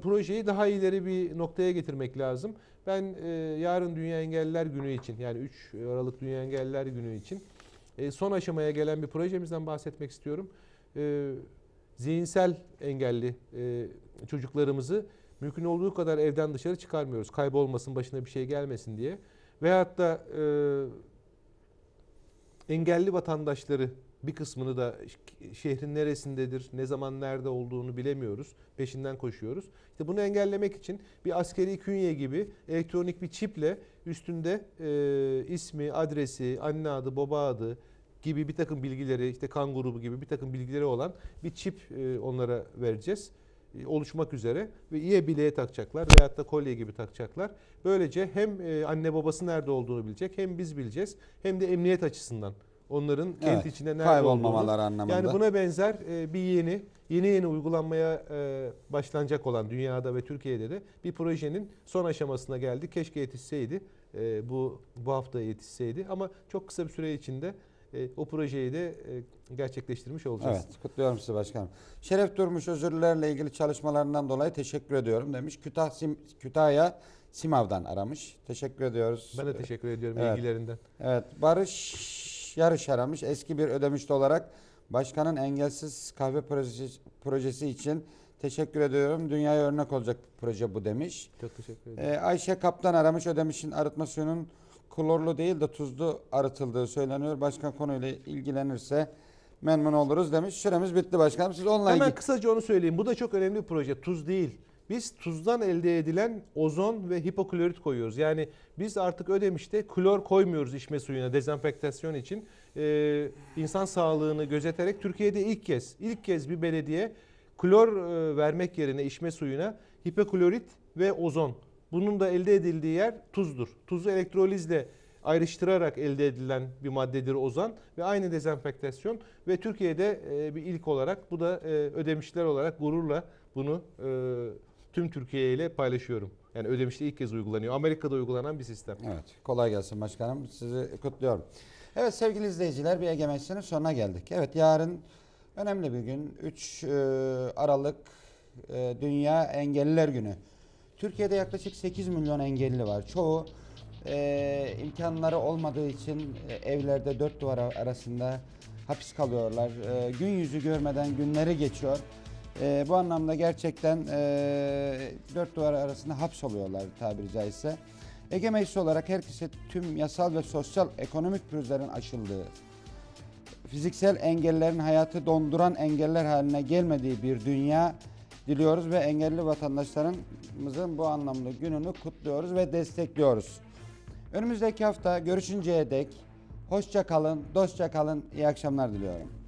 Projeyi daha ileri bir noktaya getirmek lazım. Ben e, yarın Dünya Engelliler Günü için yani 3 Aralık Dünya Engelliler Günü için e, son aşamaya gelen bir projemizden bahsetmek istiyorum. E, zihinsel engelli e, çocuklarımızı mümkün olduğu kadar evden dışarı çıkarmıyoruz. Kaybolmasın, başına bir şey gelmesin diye. Veyahut da e, engelli vatandaşları bir kısmını da şehrin neresindedir, ne zaman nerede olduğunu bilemiyoruz. Peşinden koşuyoruz. İşte bunu engellemek için bir askeri künye gibi elektronik bir çiple üstünde e, ismi, adresi, anne adı, baba adı gibi bir takım bilgileri, işte kan grubu gibi bir takım bilgileri olan bir çip e, onlara vereceğiz e, oluşmak üzere ve iye bileğe takacaklar veyahut da kolye gibi takacaklar. Böylece hem e, anne babası nerede olduğunu bilecek hem biz bileceğiz hem de emniyet açısından onların kent Evet, içinde nerede Kaybolmamaları olduğunu. anlamında. Yani buna benzer e, bir yeni yeni yeni uygulanmaya e, başlanacak olan dünyada ve Türkiye'de de bir projenin son aşamasına geldi. Keşke yetişseydi. e, Bu bu hafta yetişseydi ama çok kısa bir süre içinde e, o projeyi de e, gerçekleştirmiş olacağız. Evet, kutluyorum sizi başkanım. Şeref Durmuş özürlerle ilgili çalışmalarından dolayı teşekkür ediyorum demiş. Kütah, Sim- Kütahya Simav'dan aramış. Teşekkür ediyoruz. Ben de teşekkür ediyorum Evet. ilgilerinden. Evet, Barış Yarış aramış. Eski bir ödemişli olarak başkanın engelsiz kahve projesi, projesi için teşekkür ediyorum. Dünyaya örnek olacak bir proje bu demiş. Çok teşekkür ederim. Ee, Ayşe Kaptan aramış. Ödemiş'in arıtma suyunun klorlu değil de tuzlu arıtıldığı söyleniyor. Başkan konuyla ilgilenirse memnun oluruz demiş. Süremiz bitti başkanım. Siz onunla Hemen ilgili... kısaca onu söyleyeyim. Bu da çok önemli bir proje. Tuz değil. Biz tuzdan elde edilen ozon ve hipoklorit koyuyoruz. Yani biz artık Ödemiş'te klor koymuyoruz içme suyuna dezenfektasyon için. Ee, insan sağlığını gözeterek Türkiye'de ilk kez, ilk kez bir belediye klor e, vermek yerine içme suyuna hipoklorit ve ozon. Bunun da elde edildiği yer tuzdur. Tuzu elektrolizle ayrıştırarak elde edilen bir maddedir ozan ve aynı dezenfektasyon ve Türkiye'de e, bir ilk olarak bu da e, ödemişler olarak gururla bunu e, tüm Türkiye ile paylaşıyorum. Yani ödemişte ilk kez uygulanıyor. Amerika'da uygulanan bir sistem. Evet, kolay gelsin başkanım. Sizi kutluyorum. Evet sevgili izleyiciler bir Ege Meclisi'nin sonuna geldik. Evet yarın önemli bir gün. 3 Aralık e, Dünya Engelliler Günü. Türkiye'de yaklaşık 8 milyon engelli var. Çoğu e, imkanları olmadığı için e, evlerde dört duvar arasında hapis kalıyorlar. E, gün yüzü görmeden günleri geçiyor. E, bu anlamda gerçekten e, dört duvar arasında hapsoluyorlar tabiri caizse. Ege Meclisi olarak herkese tüm yasal ve sosyal ekonomik pürüzlerin aşıldığı, fiziksel engellerin hayatı donduran engeller haline gelmediği bir dünya diliyoruz ve engelli vatandaşlarımızın bu anlamda gününü kutluyoruz ve destekliyoruz. Önümüzdeki hafta görüşünceye dek hoşça kalın, dostça kalın, iyi akşamlar diliyorum.